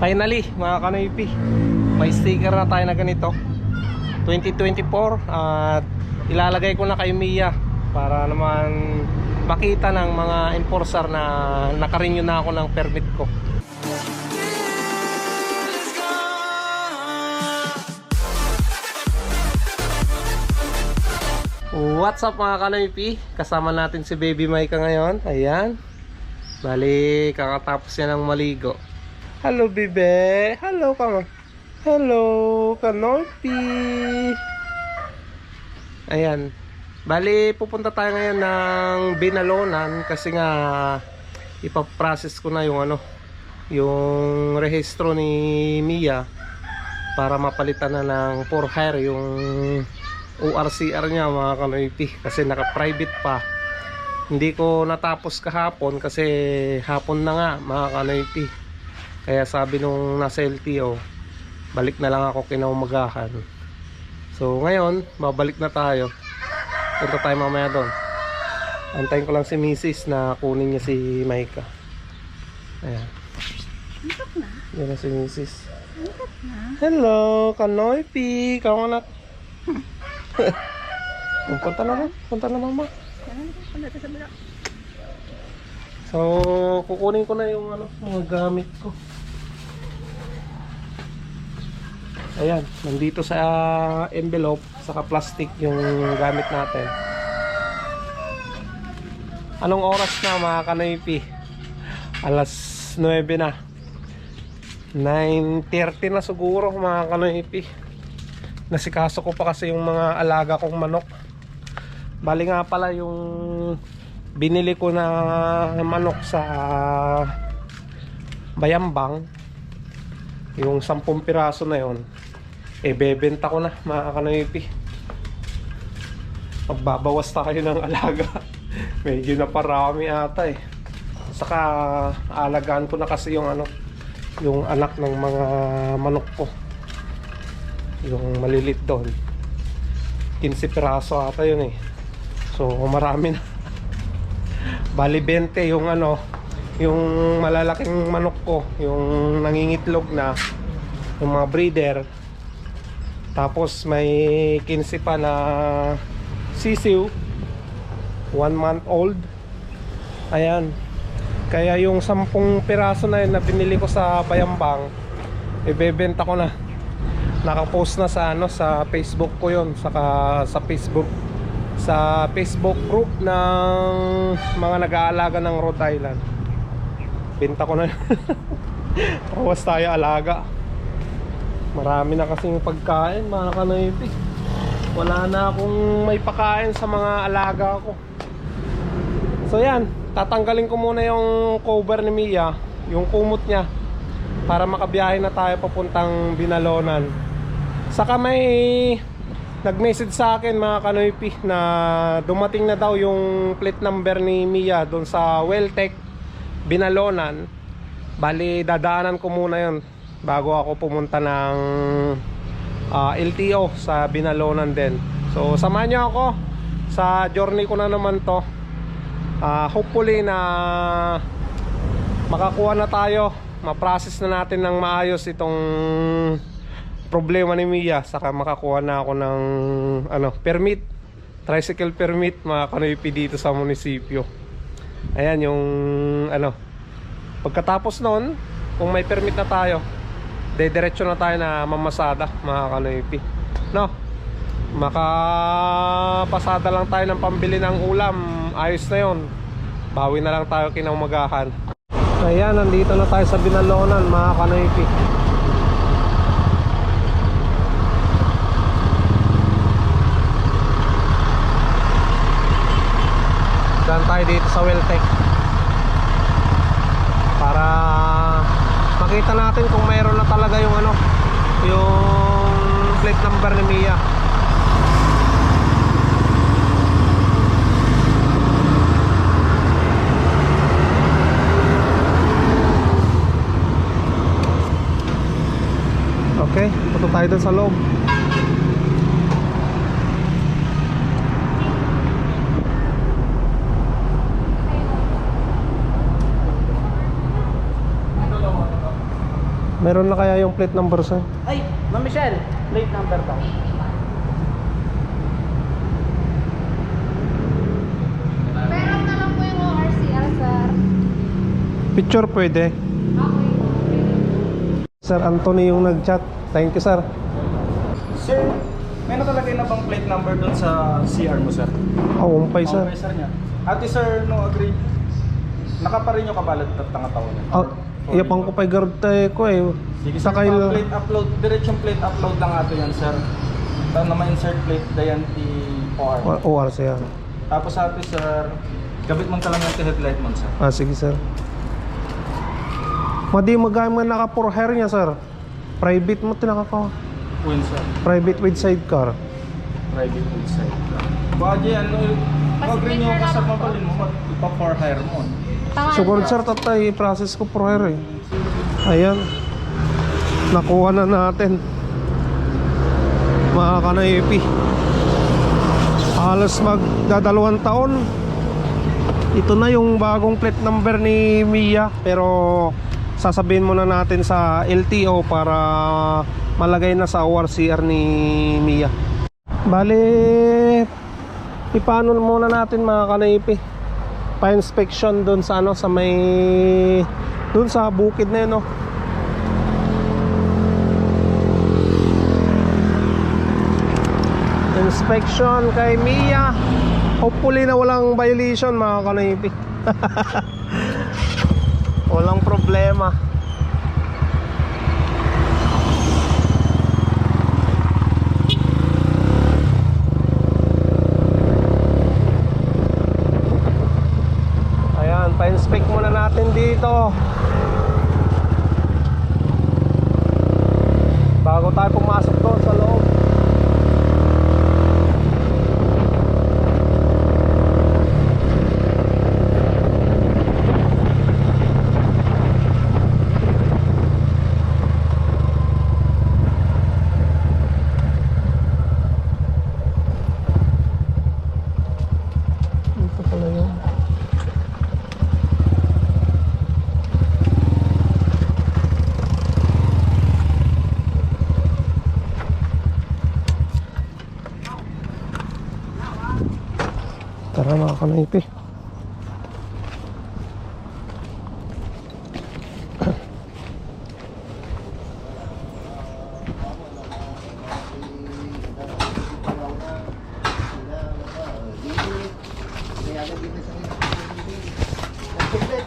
Finally, mga kanoypi, may sticker na tayo na ganito. 2024 at ilalagay ko na kay Mia para naman makita ng mga enforcer na nakarenew na ako ng permit ko. What's up mga kanoypi? Kasama natin si Baby Micah ngayon. Ayan. Bali, kakatapos yan ng maligo. Hello, bebe. Hello, kama. Hello, kanoypi. Ayan. Bali, pupunta tayo ngayon ng Binalonan kasi nga ipaprocess ko na yung ano, yung rehistro ni Mia para mapalitan na ng for hire yung ORCR niya mga kanoypi kasi naka-private pa hindi ko natapos kahapon kasi hapon na nga mga kanoypi kaya sabi nung nasa LTO balik na lang ako kinaumagahan so ngayon babalik na tayo punta tayo mamaya doon antayin ko lang si Mrs. na kunin niya si Maika ayan yan na si Mrs. Hello, Kanoypi. Kamu anak. Oh, punta na lang. Punta na mama. So, kukunin ko na yung ano, mga gamit ko. Ayan, nandito sa envelope, saka plastic yung gamit natin. Anong oras na mga kanoypi? Alas 9 na. 9.30 na siguro mga kanoypi. Nasikaso ko pa kasi yung mga alaga kong manok. Bali nga pala yung binili ko na manok sa Bayambang. Yung 10 piraso na yon eh bebenta ko na mga kanoypi. Magbabawas tayo ng alaga. Medyo na parami ata eh. Saka alagaan ko na kasi yung ano yung anak ng mga manok ko yung malilit doon 15 piraso ata yun eh so marami na bali 20 yung ano yung malalaking manok ko yung nangingitlog na yung mga breeder tapos may 15 pa na sisiw. 1 month old. Ayan. Kaya yung 10 piraso na yun na binili ko sa Bayambang ibebenta ko na. Nakapost na sa ano sa Facebook ko yon saka sa Facebook. Sa Facebook group ng mga nag-aalaga ng Rhode Island. Benta ko na Kawas tayo alaga marami na kasing pagkain mga kanoypi wala na akong may pakain sa mga alaga ko. So yan. Tatanggalin ko muna yung cover ni Mia yung kumot niya para makabiyahe na tayo papuntang Binalonan. Saka may nag-message sa akin mga kanoypi na dumating na daw yung plate number ni Mia doon sa Welltech Binalonan. Bali dadaanan ko muna yon bago ako pumunta ng ah, LTO sa Binalonan din. So samahan niyo ako. Sa journey ko na naman to. Ah, hopefully na makakuha na tayo. Ma-process na natin ng maayos itong problema ni Mia. Saka makakuha na ako ng ano permit. Tricycle permit mga kanoypi dito sa munisipyo. Ayan yung ano. Pagkatapos noon kung may permit na tayo dediretso na tayo na mamasada mga kanoypi no? Makapasada lang tayo ng pambili ng ulam. Ayos na yon bawi na lang tayo kinaumagahan ayan nandito na tayo sa Binalonan mga kanoypi daan tayo dito sa Welltech para makita natin kung mayroon na talaga yung ano yung plate number ni Mia Okay, punta tayo dun sa loob. Meron na kaya yung plate number sir? Ay, Ma'am Michelle, plate number ba? Meron na lang po yung ORCR, sir. Picture pwede. Okay. Sir Anthony yung nag-chat. Thank you sir. Sir, may nakalagay na bang plate number doon sa CR mo, sir? Oh, umpay sir. Okay, sir niya. Ate, sir, no agree. Nakaparin yung kabalat at tangatawag niya. Oh, iyapang ko pa garute ko eh. Sige, sir, Sakay pa- plate upload. Diretsong plate upload lang ato yan, sir. Tapos na ma-insert plate Dayanti OR. OR siya. Tapos ate, sir, gabit mo talaga yung headlight mo, sir. Ah, sige sir. Madi magay mo naka for hair niya sir. Private mo tinaka ko. Win, sir. Private with sidecar. Private inside. Baka di, ano, mag-rin yung kasap mo palin mo, ipa-for hire mo. Siguro po. sir tatay process ko hair eh. Ayan. Nakuha na natin. Mga kanaypi. Halos magdadalawang taon. Ito na yung bagong plate number ni Mia pero sasabihin muna natin sa LTO para malagay na sa ORCR ni Mia. Bale, ipaano muna natin mga kanaypi pa-inspection doon sa ano sa may doon sa bukid na yun no. Inspection kay Mia. Hopefully na walang violation mga kanaypi. walang problema. Ayan, pa-inspect muna natin dito. Bago tayo pumasok doon sa loob. Dito pala yun. Tara mga kanaypi.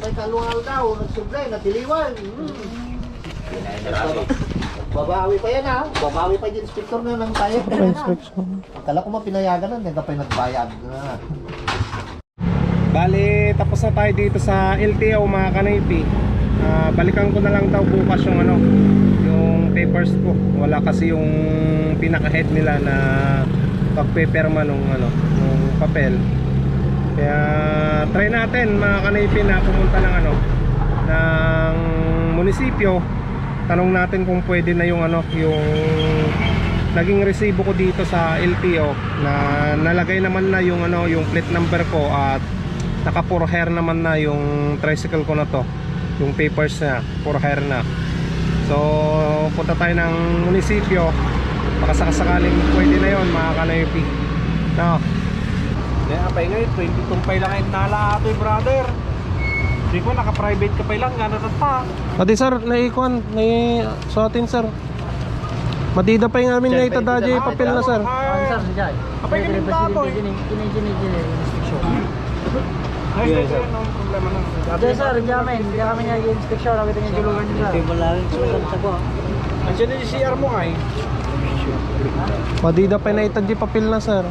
May kalungal daw, nagsublet, natiliwan. Hmm. Babawi pa yan ha. Babawi pa yung inspector na ng tayo. Pa-inspection. Akala ko mapinayagan na, hindi ka pa nagbayad na. Bali, tapos na tayo dito sa LTO mga kanaypi. Ah, balikan ko na lang daw bukas yung ano, yung papers ko. Wala kasi yung pinaka-head nila na pagpeperma nung ano, nung papel. Kaya try natin mga kanaypi na pumunta ng ano, ng munisipyo. Tanong natin kung pwede na yung ano, yung naging resibo ko dito sa LTO na nalagay naman na yung ano, yung plate number ko at naka for hire naman na yung tricycle ko na to. Yung papers na for hire na. So punta tayo ng munisipyo. Baka sakasakaling pwede na yon mga kanaypi no Kaya pa ngay, 20 tumpay lang yung nala ato brother. Hindi ko naka-private ka pa lang, gano'n pa. pati sir naikuan nai sa atin sir Madida pa yung amin na itadadya papel na sir Ay, Apay kami tato eh. Ay, yes, sir. Anong problema na? Yes sir, hindi kami, hindi kami nag-inspection, nakita niyo julugan niyo sir. Andiyan na yung CR mo ay. Madida pa na itadya papel na sir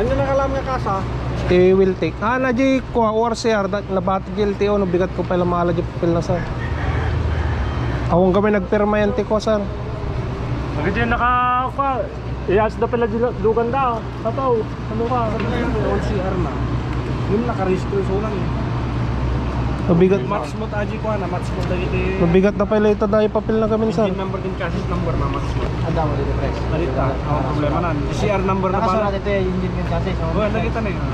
Ano nakalam nga kasa? They will take. Ah, na di ko or sir, labat guilty o no bigat ko pala maala di papel na sir. Awong kami nagpirma yan ti ko sir. Bakit yung naka... Pa, iyas na pala dugan daw. Tataw. Ano ka? Ano ka yung CR na? Yung naka-register so lang eh. Mabigat, Match mo taji ko na, match mo taji ti... mabigat na pala ito dahil papel na kami. Engine number din kasi number na match mo. Ada mo dito press. Narita, ang problema na. CR number na Nakasulat pala. ito yung engine yung chassis. Oh, nakita na yun.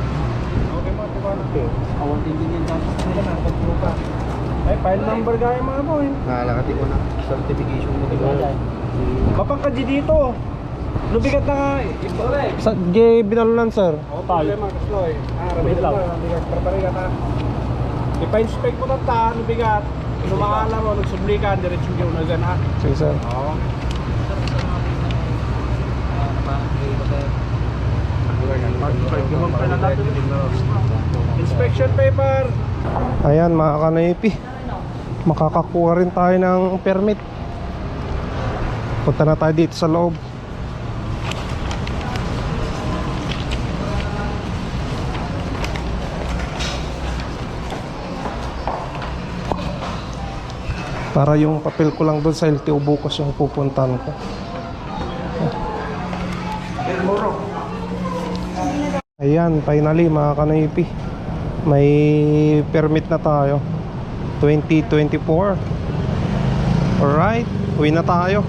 Okay mo, ba na? Awang engine yung chassis nila na, pagpuro ka. Ay, file number kaya mga boy. Nalakati ko na. Certification ko dito. Mapangkaji dito. Lubigat na nga. Sa gay binalunan sir. Tal. Wait lang. Ipa-inspect mo na ta, ano bigat. Lumakala mo, nagsubli ka, diretso yung nagana. Sige sir. Oo. Inspection paper. Ayan mga kanaypi. Makakakuha rin tayo ng permit. Punta na tayo dito sa loob. Para yung papel ko lang doon sa LTO bukas yung pupuntahan ko. Ayan, finally mga kanaypi. May permit na tayo. 2024. Alright, uwi na tayo.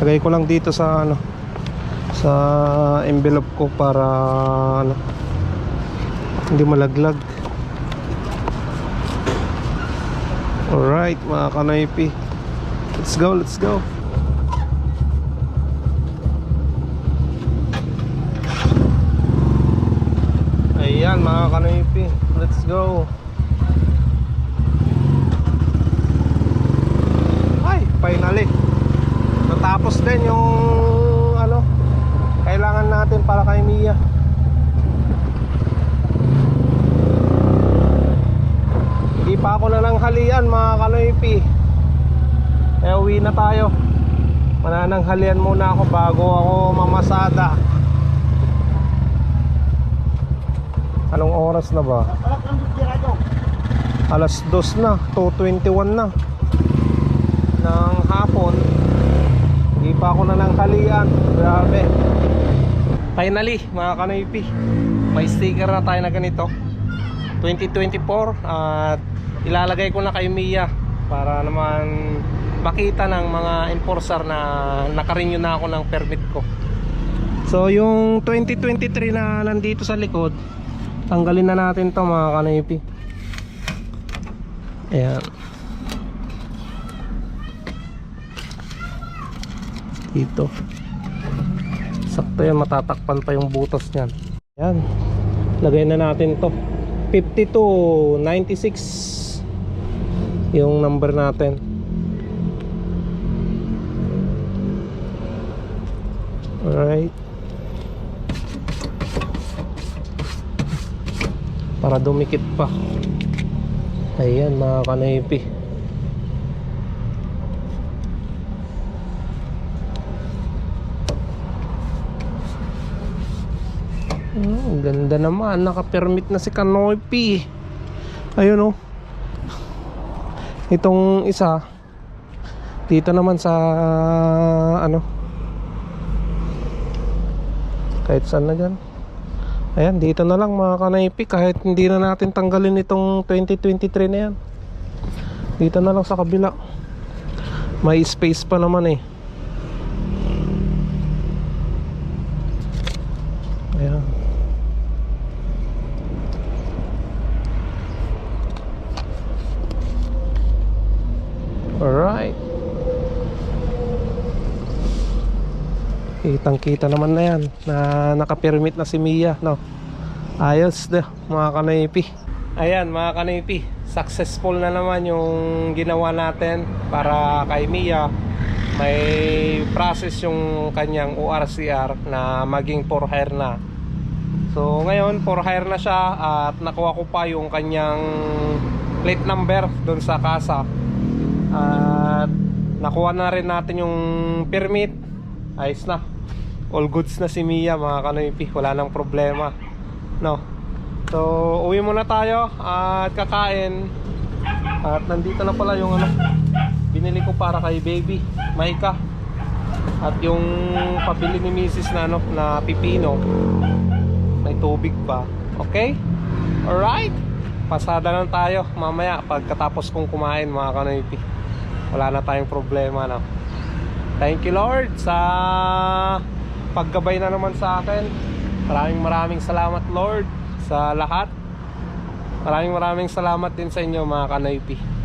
Lagay ko lang dito sa ano sa envelope ko para ano hindi malaglag. Alright, mga kanaypi. Let's go, let's go. Ayan mga kanoypi. Let's go. Ay, finally. Natapos din yung ano Kailangan natin para kay Mia. Hindi pa ako nananghalian mga kanoypi. Eh uwi na tayo. Manananghalian muna ako bago ako mamasada Anong oras na ba? Alas 2 na, 2.21 na. Ng hapon Hindi pa ako na ng kalian Grabe. Finally, mga kanoypi May sticker na tayo na ganito. 2024 At ilalagay ko na kay Mia Para naman makita ng mga enforcer na nakarenew na ako ng permit ko. So yung 2023 na nandito sa likod Tanggalin na natin to mga kanipi Ayan. Dito. Sakto yan matatakpan pa yung butas nyan Ayan. Lagay na natin to. 52 96 Yung number natin. Alright para dumikit pa. Ayan mga kanaypi. Oh, ganda naman. Naka-permit na si Kanoypi ayun oh. Itong isa dito naman sa ano? Kahit saan na dyan Ayan, dito na lang mga kanaypi kahit hindi na natin tanggalin itong 2023 na yan. Dito na lang sa kabila. May space pa naman eh. Ayan. Alright. Kitang kita naman na yan na nakapermit na si Mia no? Ayos na mga kanaypi. Ayan mga kanaypi Successful na naman yung ginawa natin para kay Mia. May process yung kanyang ORCR na maging for hire na. So ngayon for hire na siya at nakuha ko pa yung kanyang plate number doon sa kasa. At nakuha na rin natin yung permit ayos na. All goods na si Mia mga kanoypi. Wala nang problema. No. So uwi muna tayo at kakain. At nandito na pala yung ano binili ko para kay baby Maika. At yung pabili ni Mrs. na ano na pipino. May tubig pa. Okay? Alright. Pasada lang tayo mamaya pagkatapos kong kumain mga kanoypi. Wala na tayong problema no Thank you Lord sa paggabay na naman sa akin. Maraming maraming salamat Lord sa lahat. Maraming maraming salamat din sa inyo mga kanaypi.